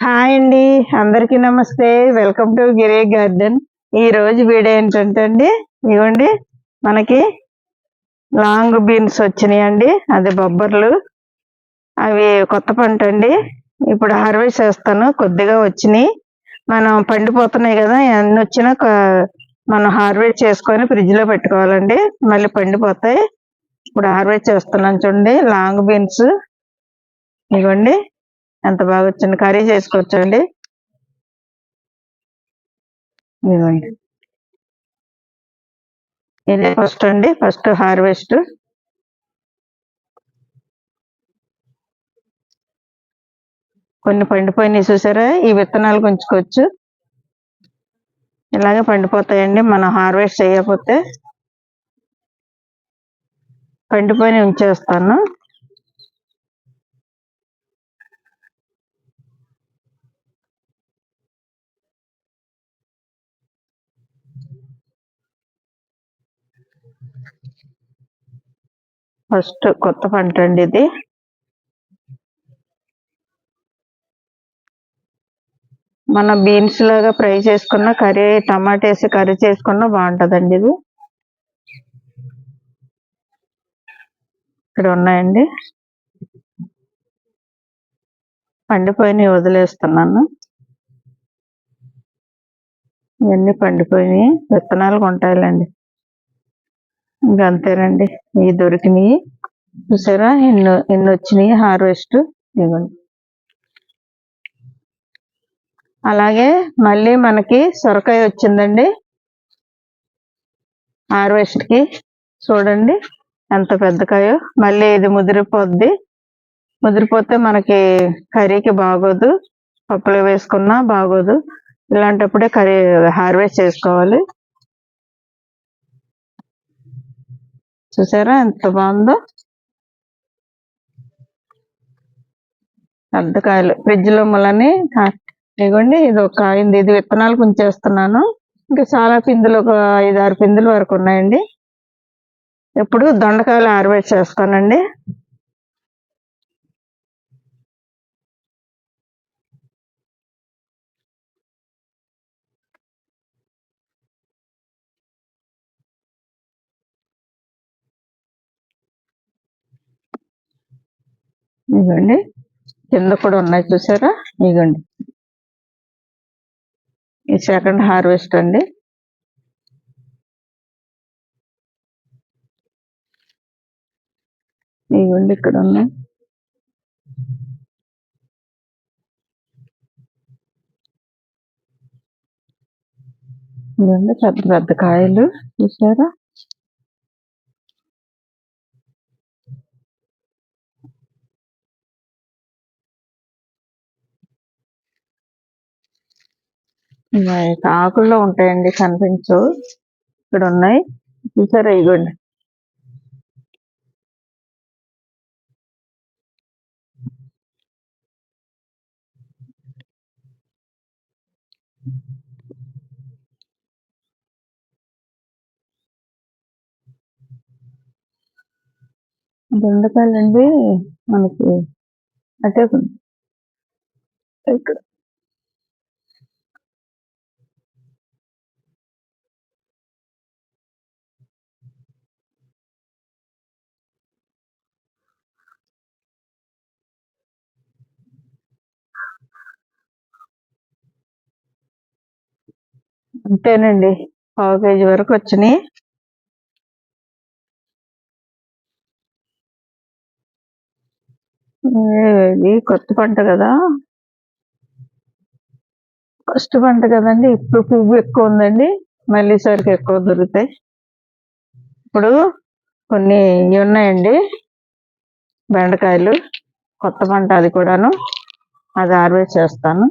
Hi అండి. అందరికీ నమస్తే. వెల్కమ్ టు గిరే గార్డెన్. ఈ రోజు వీడియో ఏంటంటే అండి ఇవ్వండి. మనకి లాంగ్ బీన్స్ వచ్చినాయి అండి అది బొబ్బర్లు. అవి కొత్త పంట అండి. ఇప్పుడు హార్వెస్ట్ చేస్తాను. కొద్దిగా వచ్చినాయి. మనం పండిపోతున్నాయి కదా ఎన్ని వచ్చినా మనం హార్వెస్ట్ చేసుకొని ఫ్రిడ్జ్లో పెట్టుకోవాలండి. మళ్ళీ పండిపోతాయి. ఇప్పుడు హార్వెస్ట్ చేస్తున్నాను చూడండి. Long beans. ఇవ్వండి. ఎంత బాగా వచ్చింది? కర్రీ చేసుకోవచ్చండి? ఇదిగోండి. ఇది ఫస్ట్ అండి. First harvest. కొన్ని పండిపోయినాయి చూసారా? ఈ విత్తనాలు ఉంచుకోవచ్చు ఇలాగే పండిపోతాయండి. మనం హార్వెస్ట్ చేయకపోతే పండిపోయిన ఉంచేస్తాను. ఫస్ట్ కొత్త పంట అండి ఇది. మన బీన్స్ లాగా ఫ్రై చేసుకున్న కర్రీ టమాటా వేసి కర్రీ చేసుకున్న బాగుంటుందండి ఇది. ఇక్కడ ఉన్నాయండి. పండిపోయినవి వదిలేస్తున్నాను. ఇవన్నీ పండిపోయినాయి విత్తనాలు కొంటాయిలండి ఇంకా అంతేనండి. ఇవి దొరికినాయి. చూసారా? ఎన్ని ఎన్ని వచ్చినాయి హార్వెస్ట్. ఇవ్వండి అలాగే మళ్ళీ మనకి సొరకాయ వచ్చిందండి. హార్వెస్ట్కి చూడండి. ఎంత పెద్ద కాయో మళ్ళీ ఇది ముదిరిపోద్ది. ముదిరిపోతే మనకి కర్రీకి బాగోదు. పప్పులో వేసుకున్నా బాగోదు. ఇలాంటప్పుడే కర్రీ హార్వెస్ట్ చేసుకోవాలి. చూసారా ఎంత బాగుందో? అద్దకాయలు ఫ్రిడ్జ్లో మళ్ళీ ఇదిగోండి ఇది ఒక కాయింది ఇది విత్తనాలు ఉంచేస్తున్నాను ఇంకా చాలా పిందులు ఒక ఐదు ఆరు పిందులు వరకు ఉన్నాయండి. ఇప్పుడు దొండకాయలు హార్వెస్ట్ చేస్తానండి. ఇదిగోండి. కింద కూడా ఉన్నాయి చూసారా? ఇదిగోండి. ఈ సెకండ్ హార్వెస్ట్ అండి. ఇదిగోండి ఇక్కడ ఉన్నాయి. ఇదిగోండి పెద్ద పెద్ద కాయలు చూసారా? ఆకుల్లో ఉంటాయండి కనిపించవు. ఇక్కడ ఉన్నాయి. చూసారా ఇగోండి. దొండకాయలండి మనకి అంటే ఇక్కడ అంతేనండి. పావు కేజీ వరకు వచ్చినాయి. ఇది కొత్త పంట కదా. ఫస్ట్ పంట కదండి. ఇప్పుడు పువ్వు ఎక్కువ ఉందండి. మళ్ళీ సరికి ఎక్కువ దొరుకుతాయి. ఇప్పుడు కొన్ని ఇవి ఉన్నాయండి. బెండకాయలు. కొత్త పంట అది కూడాను. అది ఆర్వేస్ చేస్తాను.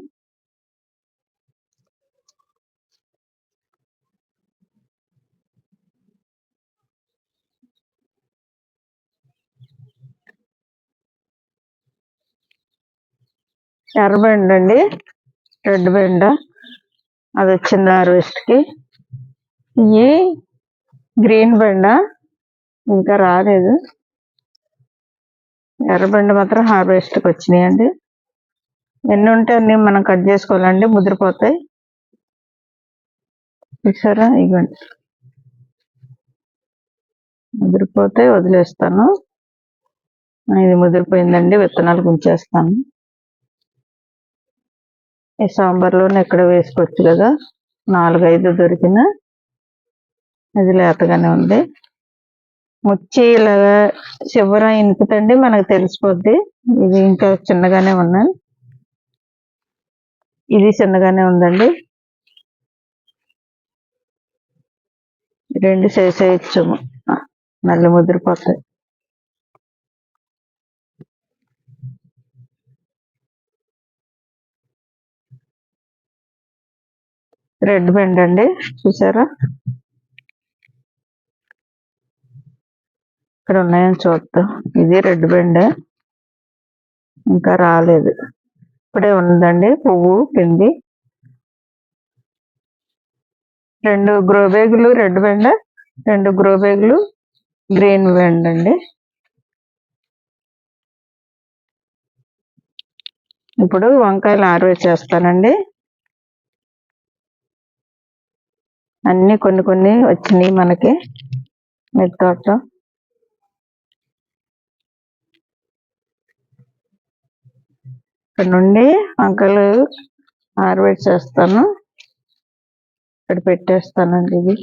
ఎర్ర బెండ అండి. రెడ్ బెండ. అది వచ్చింది హార్వెస్ట్కి ఇవి గ్రీన్ బెండ. ఇంకా రాలేదు. ఎర్ర బెండ మాత్రం హార్వెస్ట్కి వచ్చినాయండి ఎన్ని ఉంటే అన్ని మనం కట్ చేసుకోవాలండి. ముదిరిపోతాయి. చూసారా? ఇవ్వండి ముదిరిపోతే వదిలేస్తాను. ఇది ముదిరిపోయిందండి. విత్తనాలు ఉంచేస్తాను ఈ సాంబార్లోనే ఎక్కడ వేసుకోవచ్చు కదా? నాలుగైదు దొరికిన అది లేతగానే ఉంది. ముచ్చి ఇలాగా చివర ఇనుకుతండి మనకు తెలిసిపోద్ది. ఇది ఇంకా చిన్నగానే ఉన్నాయి ఇది చిన్నగానే ఉందండి. రెండు చేసేయచ్చు నల్ల ముద్రపోతాయి. రెడ్ బెండ్ అండి చూసారా? ఇక్కడ ఉన్నాయని చూద్దాం. ఇది రెడ్ బెండ్ ఇంకా రాలేదు. ఇప్పుడే ఉందండి పువ్వు పిండి రెండు గ్రో బ్యాగులు రెడ్ బెండ రెండు గ్రో బ్యాగులు గ్రీన్ బెండ్ అండి. ఇప్పుడు వంకాయలు ఆరు చేస్తానండి అన్ని కొన్ని కొన్ని వచ్చినాయి మనకి. మిరప తోటలో. ఇక్కడ నుండి వంకాయలు చేస్తాను. ఇక్కడ పెట్టేస్తానండి ఇది.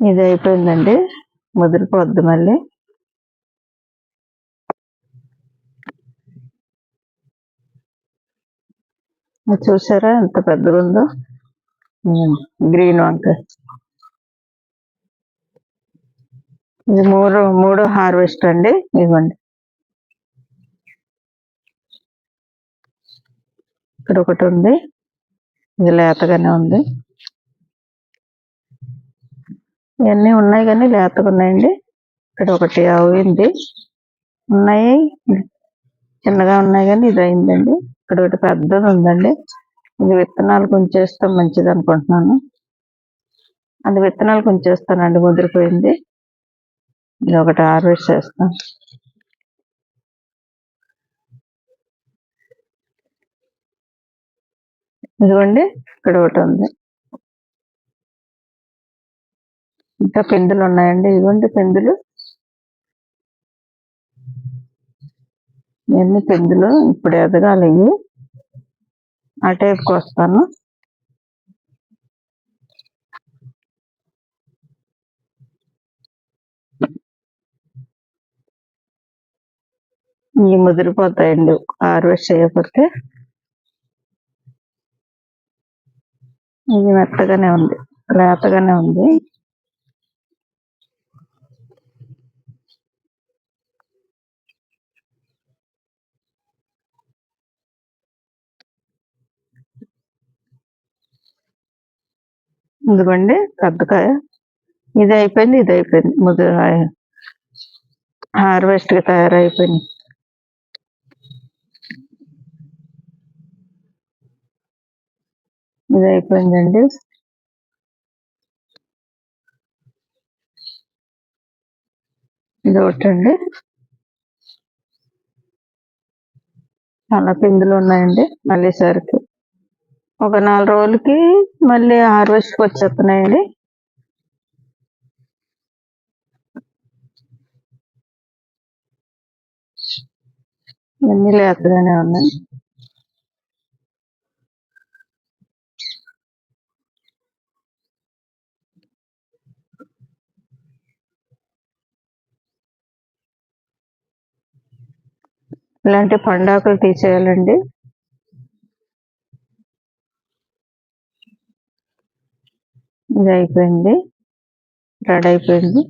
ఇది అయిపోయిందండి. ముదిరిపోద్ది మళ్ళీ ఇది చూసారా? ఎంత పెద్దగా ఉందో గ్రీన్ వంకాయ ఇది మూడు మూడో హార్వెస్ట్ అండి. ఇవ్వండి. ఇక్కడ ఒకటి ఉంది. ఇది లేతగానే ఉంది. ఇవన్నీ ఉన్నాయి కానీ లేతగా ఉన్నాయండి ఇక్కడ ఒకటి అవింది ఉన్నాయి. చిన్నగా ఉన్నాయి కానీ ఇది అయిందండి ఇక్కడ ఒకటి పెద్దది ఉందండి. ఇది విత్తనాలు కొంచేస్తే మంచిది అనుకుంటున్నాను. అది విత్తనాలు కొంచేస్తానండి ముదిరిపోయింది. ఇది ఒకటి హార్వెస్ట్ చేస్తాం. ఇదిగోండి ఇక్కడ ఒకటి ఉంది. ఇంకా పెందులు ఉన్నాయండి. ఇదిగోండి పెందులు. ఎన్ని పిందులు ఇప్పుడు ఎదగాలి. ఆ టైప్కి వస్తాను ఇవి ముదిరిపోతాయండి. హార్వెస్ట్ చేయకపోతే ఇది మెత్తగానే ఉంది లేతగానే ఉంది. ఇదిగోండి పెద్దకాయ ఇది అయిపోయింది ఇది అయిపోయింది. ముద్ర హార్వెస్ట్ తయారైపోయింది. ఇది అయిపోయిందండి. ఇది ఒకటండి. చాలా పిందులు ఉన్నాయండి. మళ్ళీసరికి ఒక నాలుగు రోజులకి మళ్ళీ హార్వెస్ట్కి వచ్చేస్తున్నాయండి. ఇవన్నీ లేతగానే ఉన్నాయి. ఇలాంటి పండాకులు తీసేయాలండి. ఇది అయిపోయింది. రెడీ అయిపోయింది.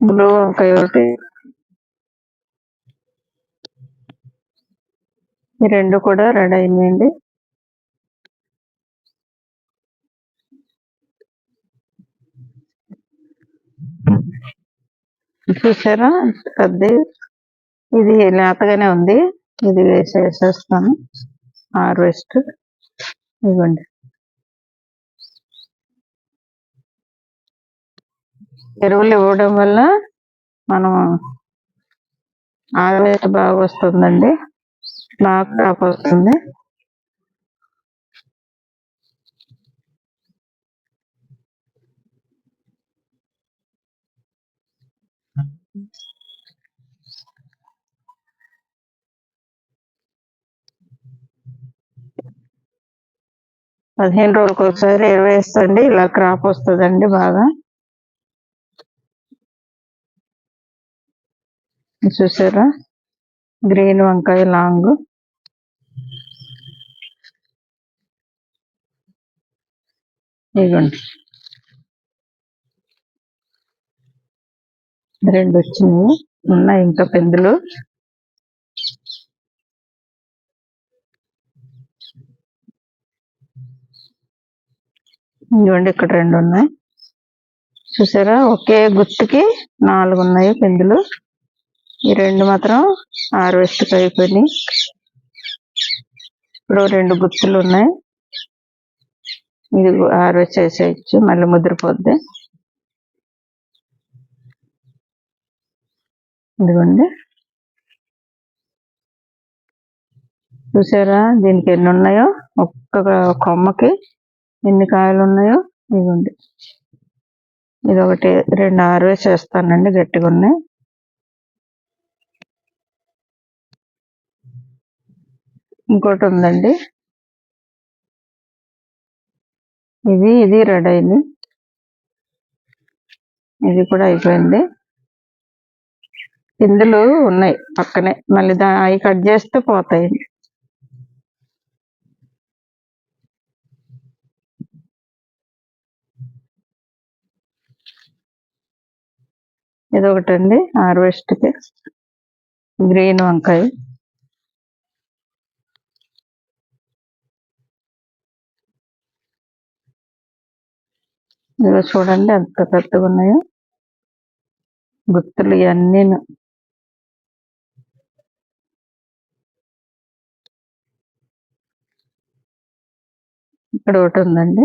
బ్లూ వంకాయ ఒకటి ఈ రెండు కూడా రెడీ అయినాయండి. చూసారా? పెద్ద ఇది లేతగానే ఉంది. ఇది వేసేసేస్తాను హార్వెస్ట్ ఇవ్వండి ఎరువులు ఇవ్వడం వల్ల మనం ఆదాయం బాగా వస్తుందండి బాగా క్రాప్ వస్తుంది పదిహేను రోజులకు ఒకసారి ఇరవై వేస్తండి. ఇలా క్రాప్ వస్తుందండి బాగా. చూసారా? గ్రీన్ వంకాయ లాంగ్. ఇదిగోండి రెండు వచ్చినాయి. ఉన్నాయి ఇంకా పెద్దలు ఇదిగోండి ఇక్కడ రెండు ఉన్నాయి చూసారా? ఒకే గుత్తుకి నాలుగు ఉన్నాయి పెందులు. ఈ రెండు మాత్రం హార్వెస్ట్ అయిపోయినాయి. ఇప్పుడు రెండు గుత్తులు ఉన్నాయి ఇది హార్వెస్ట్ చేసేయచ్చు మళ్ళీ ముద్రపోద్ది. ఇదిగోండి. చూసారా? దీనికి ఎన్ని ఉన్నాయో ఒక్క కొమ్మకి ఎన్ని కాయలు ఉన్నాయో ఇదిగోండి ఇది ఒకటి రెండు ఆరు వేసేస్తానండి గట్టిగా ఉన్నాయి. ఇంకోటి ఉందండి. ఇది ఇది రెడీ అయింది. ఇది కూడా అయిపోయింది. ఇందులో ఉన్నాయి పక్కనే. మళ్ళీ దా అవి కట్ చేస్తే పోతాయి. ఇది ఒకటండి హార్వెస్ట్కి గ్రీన్ వంకాయ ఇదిగో చూడండి ఎంత పెద్దగా ఉన్నాయో గుత్తులు ఇవన్నీ ఇక్కడ ఒకటి ఉందండి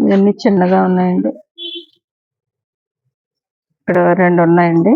ఇవన్నీ చిన్నగా ఉన్నాయండి. ఇక్కడ రెండు ఉన్నాయండి.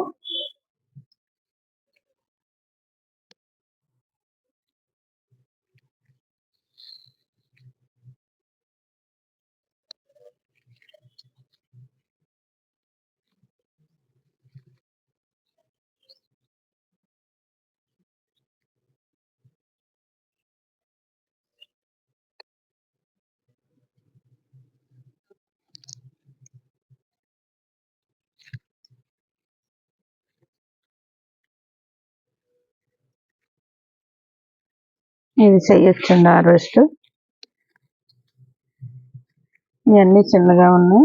ఇది చెయ్యొచ్చండి హార్వెస్ట్. ఇవన్నీ చిన్నగా ఉన్నాయి.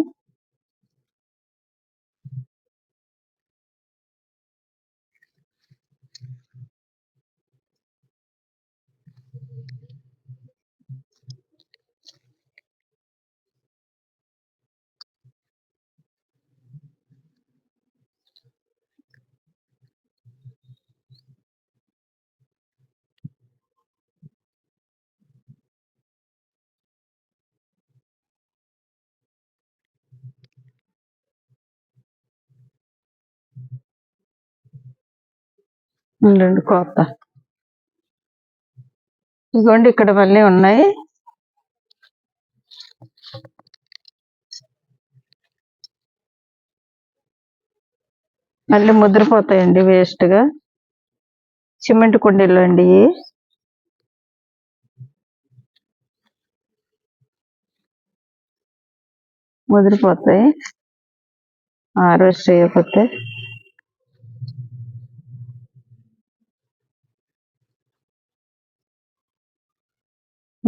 రెండు కోత. ఇదిగోండి ఇక్కడ మళ్ళీ ఉన్నాయి. మళ్ళీ ముద్రపోతాయండి వేస్ట్గా సిమెంట్ కుండీలు అండి ముదిరిపోతాయి. హార్వెస్ట్ చేయకపోతే.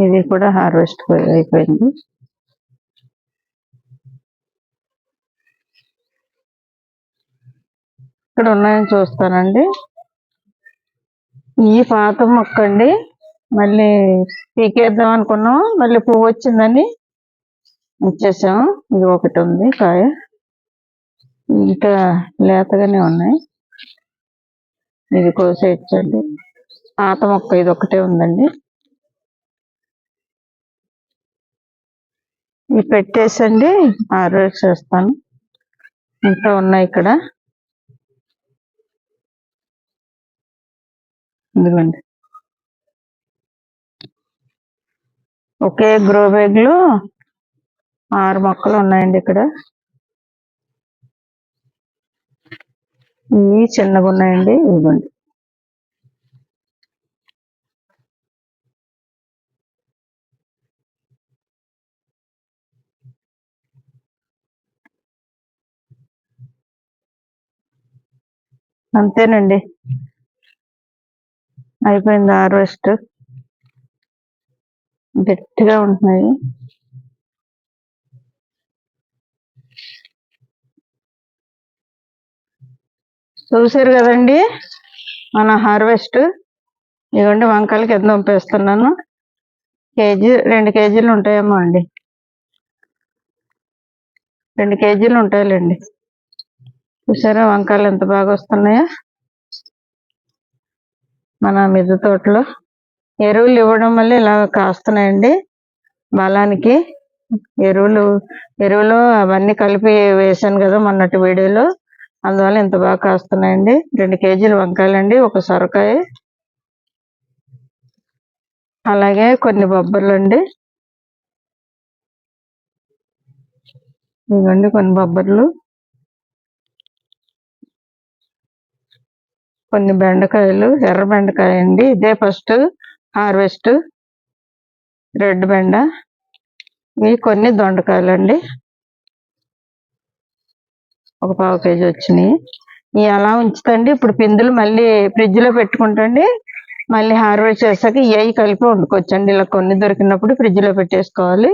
ఇది కూడా హార్వెస్ట్ అయిపోయింది. ఇక్కడ ఉన్నాయని చూస్తానండి. ఈ పాత మొక్క అండి మళ్ళీ పీకేద్దాం అనుకున్నాం. మళ్ళీ పువ్వు వచ్చిందని ఇచ్చేసాము ఇది ఒకటి ఉంది కాయ. ఇంకా లేతగానే ఉన్నాయి. ఇది కోసేయచ్చండి. పాత మొక్క ఇది ఒకటే ఉందండి. ఇవి పెట్టేసండి ఆర్డర్ చేస్తాను ఇంకా ఉన్నాయి ఇక్కడ. ఇదిగోండి. ఒకే గ్రో బ్యాగ్లో ఆరు మొక్కలు ఉన్నాయండి ఇక్కడ. ఇవి చిన్నగా ఉన్నాయండి ఇదిగోండి. అంతేనండి. అయిపోయింది హార్వెస్ట్ గట్టిగా ఉంటున్నాయి. చూసారు కదండి? మన హార్వెస్ట్ ఇదిగోండి వంకాయలు కింద పంపేస్తున్నాను కేజీ రెండు కేజీలు ఉంటాయేమో అండి. రెండు కేజీలు ఉంటాయిలేండి. చూసారా వంకాయలు ఎంత బాగా వస్తున్నాయో? మన మిద్దె తోటలో. ఎరువులు ఇవ్వడం వల్ల ఇలా కాస్తున్నాయండి బలానికి. ఎరువులు ఎరువులు అవన్నీ కలిపి వేసాను కదా మొన్నటి వీడియోలో. అందువల్ల ఇంత బాగా కాస్తున్నాయండి. రెండు కేజీలు వంకాయలండి ఒక సొరకాయ. అలాగే కొన్ని బొబ్బర్లు అండి ఇవ్వండి కొన్ని బొబ్బర్లు. కొన్ని బెండకాయలు ఎర్ర బెండకాయ అండి. ఇదే ఫస్ట్ హార్వెస్ట్ రెడ్ బెండ. ఇవి కొన్ని దొండకాయలు అండి ఒక పావు కేజీ వచ్చినాయి. ఇవి అలా ఉంచుతండి? ఇప్పుడు పిందులు మళ్ళీ ఫ్రిడ్జ్లో పెట్టుకుంటండి. మళ్ళీ హార్వెస్ట్ చేశాక ఇవి కలిపి వండుకోవచ్చండి. ఇలా కొన్ని దొరికినప్పుడు ఫ్రిడ్జ్లో పెట్టేసుకోవాలి.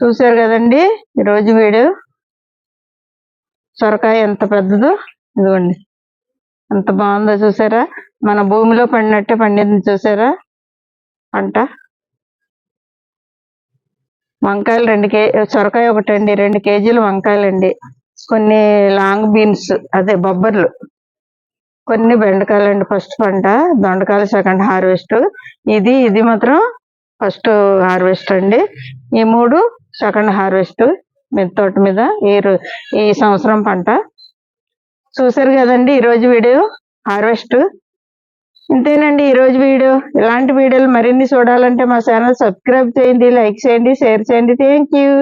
చూసారు కదండి? ఈరోజు వీడియో సొరకాయ ఎంత పెద్దదో ఇదిగోండి. ఎంత బాగుందో చూసారా? మన భూమిలో పండినట్టే పండింది చూసారా? పంట. వంకాయలు రెండు కే సొరకాయ ఒకటండి రెండు కేజీలు వంకాయలండి. కొన్ని లాంగ్ బీన్స్ అదే బొబ్బర్లు. కొన్ని బెండకాయలు అండి ఫస్ట్ పంట దొండకాయలు సెకండ్ హార్వెస్ట్. ఇది ఇది మాత్రం ఫస్ట్ హార్వెస్ట్ అండి ఈ మూడు సెకండ్ హార్వెస్ట్. తోట మీద ఈ ఈ సంవత్సరం పంట. చూసారు కదండి ఈరోజు వీడియో హార్వెస్ట్. ఇంతేనండి ఈరోజు వీడియో. ఇలాంటి వీడియోలు మరిన్ని చూడాలంటే మా ఛానల్ సబ్స్క్రైబ్ చేయండి లైక్ చేయండి షేర్ చేయండి. Thank you.